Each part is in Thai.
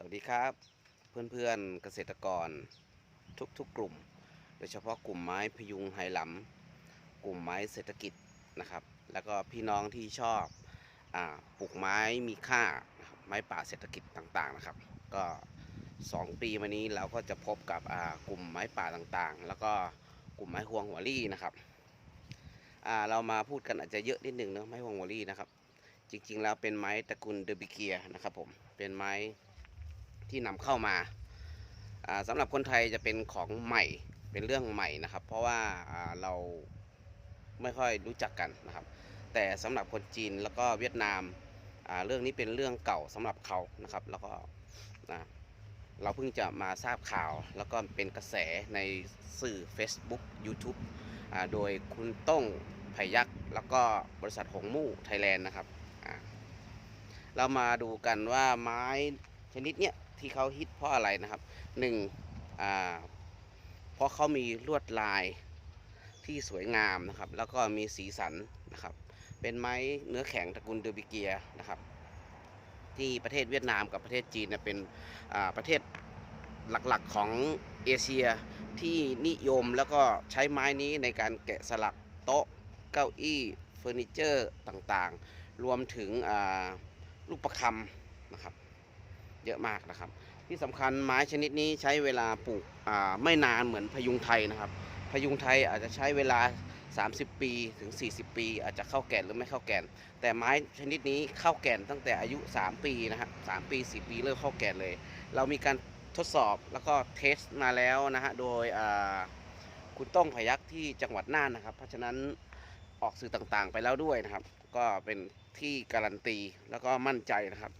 สวัสดีครับ เพื่อนๆเกษตรกรทุกๆกกลุ่ม โดยเฉพาะกลุ่มไม้พยุงไหหลำกลุ่มไม้เศรษฐกิจนะครับ แล้วก็พี่น้องที่ชอบอปลูกไม้มีค่าไม้ป่าเศรษฐกิจต่างๆนะครับ ก็ 2 ปีมานี้เราก็จะพบกับกลุ่มไม้ป่าต่างๆ แล้วก็กลุ่มไม้ฮวงหัวรี่นะครับเรามาพูดกันอาจจะเยอะนิดนึงเนะไม้ฮวงหัวรี่นะครับ จริงๆแล้วเป็นไม้ตระกูลเดอร์บิเกียนะครับผมเป็นไม้ ที่นำเข้ามาอ่าสำหรับคนไทยจะเป็นของใหม่เป็นเรื่องใหม่นะครับ เพราะว่าเราไม่ค่อยรู้จักกันนะครับ แต่สำหรับคนจีนแล้วก็เวียดนามเรื่องนี้เป็นเรื่องเก่าสำหรับเขานะครับ แล้วก็นะเราเพิ่งจะมาทราบข่าว แล้วก็เป็นกระแสในสื่อ Facebook YouTube โดยคุณต้งไผ่ยักษ์ แล้วก็บริษัทหงมู่ไทยแลนด์นะครับ เรามาดูกันว่าไม้ ชนิดเนี้ยที่เขาฮิตเพราะอะไรนะครับหนึ่งอ่าเพราะเขามีลวดลายที่สวยงามนะครับ แล้วก็มีสีสันนะครับ เป็นไม้เนื้อแข็งตระกูลเดอร์บิเกียนะครับ ที่ประเทศเวียดนามกับประเทศจีนเป็นประเทศหลักๆของเอเชียที่นิยมแล้วก็ใช้ไม้นี้ในการแกะสลักโต๊ะเก้าอี้เฟอร์นิเจอร์ต่างๆ รวมถึงลูกประคำนะครับ เยอะมากนะครับ ที่สำคัญไม้ชนิดนี้ใช้เวลาปลูกไม่นานเหมือนพยุงไทยนะครับ พยุงไทยอาจจะใช้เวลา 30 ปีถึง 40 ปี อาจจะเข้าแก่นหรือไม่เข้าแก่น แต่ไม้ชนิดนี้เข้าแก่นตั้งแต่อายุ 3 ปีนะครับ3ปี 4 ปีเริ่มเข้าแก่นเลย เรามีการทดสอบแล้วก็เทสมาแล้วนะฮะโดยคุณต้องพยักที่จังหวัดน่านนะครับ เพราะฉะนั้นออกสื่อต่างๆ ไปแล้วด้วยนะครับ ก็เป็นที่การันตีแล้วก็มั่นใจนะครับ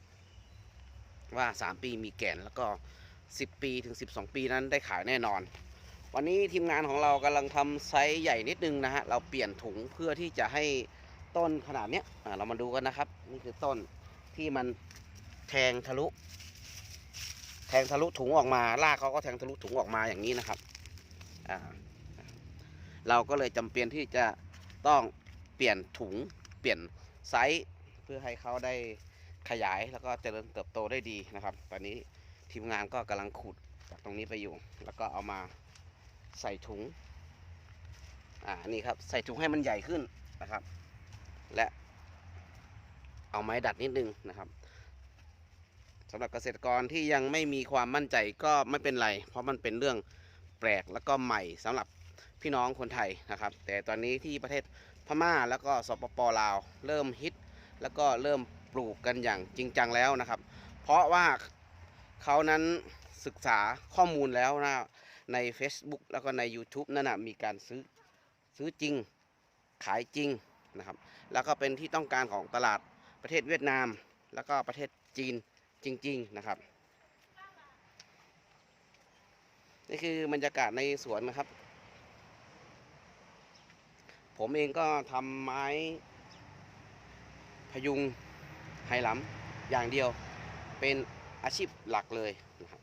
ว่า 3 ปีมีแก่นแล้วก็ 10 ปีถึง 12 ปีนั้นได้ขายแน่นอน วันนี้ทีมงานของเรากำลังทำไซส์ใหญ่นิดนึงนะฮะเราเปลี่ยนถุงเพื่อที่จะให้ต้นขนาดเนี้ยอ่าเรามาดูกันนะครับนี่คือต้นที่มันแทงทะลุ แทงทะลุถุงออกมารากเขาก็แทงทะลุถุงออกมาอย่างนี้นะครับอ่าเราก็เลยจำเป็นที่จะต้องเปลี่ยนถุงเปลี่ยนไซส์เพื่อให้เขาได้ ขยายแล้วก็เจริญเติบโตได้ดีนะครับ ตอนนี้ทีมงานก็กำลังขุดจากตรงนี้ไปอยู่ แล้วก็เอามาใส่ถุงอ่านี่ครับใส่ถุงให้มันใหญ่ขึ้นนะครับ และเอาไม้ดัดนิดนึงนะครับสำหรับเกษตรกรที่ยังไม่มีความมั่นใจก็ไม่เป็นไร เพราะมันเป็นเรื่องแปลกแล้วก็ใหม่สำหรับพี่น้องคนไทยนะครับ แต่ตอนนี้ที่ประเทศพม่าแล้วก็สปปลาว เริ่มฮิตแล้วก็เริ่ม ลูกกันอย่างจริงจังแล้วนะครับ เพราะว่าเขานั้นศึกษาข้อมูลแล้วนะใน Facebook แล้วก็ใน YouTube นั่นนะมีการซื้อซื้อจริงขายจริงนะครับ แล้วก็เป็นที่ต้องการของตลาดประเทศเวียดนาม แล้วก็ประเทศจีนจริง ๆ นะครับนี่คือบรรยากาศในสวนนะครับ ผมเองก็ทำไม้พยุง ไหหลำอย่างเดียวเป็นอาชีพหลักเลยนะครับ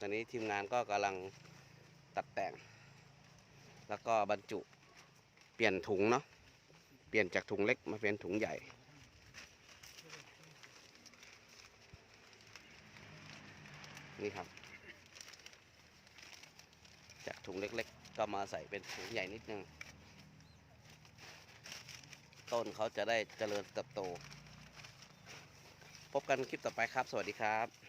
ตอนนี้ทีมงานก็กำลังตัดแต่ง แล้วก็บรรจุเปลี่ยนถุงเนาะเปลี่ยนจากถุงเล็กมาเป็นถุงใหญ่นี่ครับ จากถุงเล็กๆ ก็มาใส่เป็นถุงใหญ่นิดนึง ต้นเขาจะได้เจริญเติบโต พบกันคลิปต่อไปครับ สวัสดีครับ